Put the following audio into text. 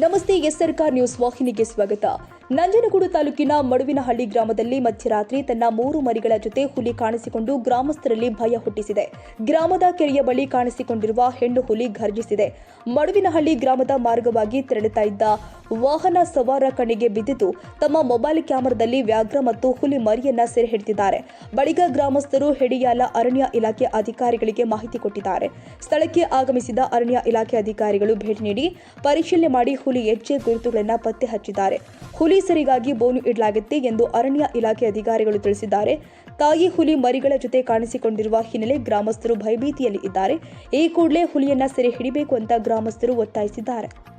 ನಮಸ್ತೆ ಎಸ್ಆರ್ಕಾರ್ ನ್ಯೂಸ್ ವಾಹಿನಿಗೆ ಸ್ವಾಗತ. ನಂಜನಗೂಡು ತಾಲೂಕಿನ ಮಡುವಿನಹಳ್ಳಿ ಗ್ರಾಮದಲ್ಲಿ ಮಧ್ಯರಾತ್ರಿ ತನ್ನ ಮೂರು ಮರಿಗಳ ಜೊತೆ ಹುಲಿ ಕಾಣಿಸಿಕೊಂಡು ಗ್ರಾಮಸ್ಥರಲ್ಲಿ ಭಯ ಹುಟ್ಟಿಸಿದೆ. ಗ್ರಾಮದ ಕೆರೆಯ ಬಳಿ ಕಾಣಿಸಿಕೊಂಡಿರುವ ಹೆಣ್ಣು ಹುಲಿ ಘರ್ಜಿಸಿದೆ. ಮಡುವಿನಹಳ್ಳಿ ಗ್ರಾಮದ ಮಾರ್ಗವಾಗಿ ತೆರಳುತ್ತಾ ಇದ್ದ ವಾಹನ ಸವಾರ ಕಣ್ಣಿಗೆ ಬಿದ್ದಿದ್ದು ತಮ್ಮ ಮೊಬೈಲ್ ಕ್ಯಾಮೆರಾದಲ್ಲಿ ವ್ಯಾಘ್ರ ಮತ್ತು ಹುಲಿ ಮರಿಯನ್ನ ಸೆರೆ ಹಿಡಿದಿದ್ದಾರೆ. ಬಳಿಕ ಗ್ರಾಮಸ್ಥರು ಹೆಡಿಯಾಲ ಅರಣ್ಯ ಇಲಾಖೆ ಅಧಿಕಾರಿಗಳಿಗೆ ಮಾಹಿತಿ ಕೊಟ್ಟಿದ್ದಾರೆ. ಸ್ಥಳಕ್ಕೆ ಆಗಮಿಸಿದ ಅರಣ್ಯ ಇಲಾಖೆ ಅಧಿಕಾರಿಗಳು ಭೇಟಿ ನೀಡಿ ಪರಿಶೀಲನೆ ಮಾಡಿ ಹುಲಿ ಹೆಜ್ಜೆ ಗುರುತುಗಳನ್ನು ಪತ್ತೆ ಹಚ್ಚಿದ್ದಾರೆ. ಹುಲಿ ಸರಿಗಾಗಿ ಬೋನು ಇಡಲಾಗುತ್ತೆ ಎಂದು ಅರಣ್ಯ ಇಲಾಖೆ ಅಧಿಕಾರಿಗಳು ತಿಳಿಸಿದ್ದಾರೆ. ತಾಯಿ ಹುಲಿ ಮರಿಗಳ ಜೊತೆ ಕಾಣಿಸಿಕೊಂಡಿರುವ ಹಿನ್ನೆಲೆ ಗ್ರಾಮಸ್ಥರು ಭಯಭೀತಿಯಲ್ಲಿ ಇದ್ದಾರೆ. ಈ ಕೂಡಲೇ ಹುಲಿಯನ್ನ ಸೆರೆ ಹಿಡಿಬೇಕು ಅಂತ ಗ್ರಾಮಸ್ಥರು ಒತ್ತಾಯಿಸಿದ್ದಾರೆ.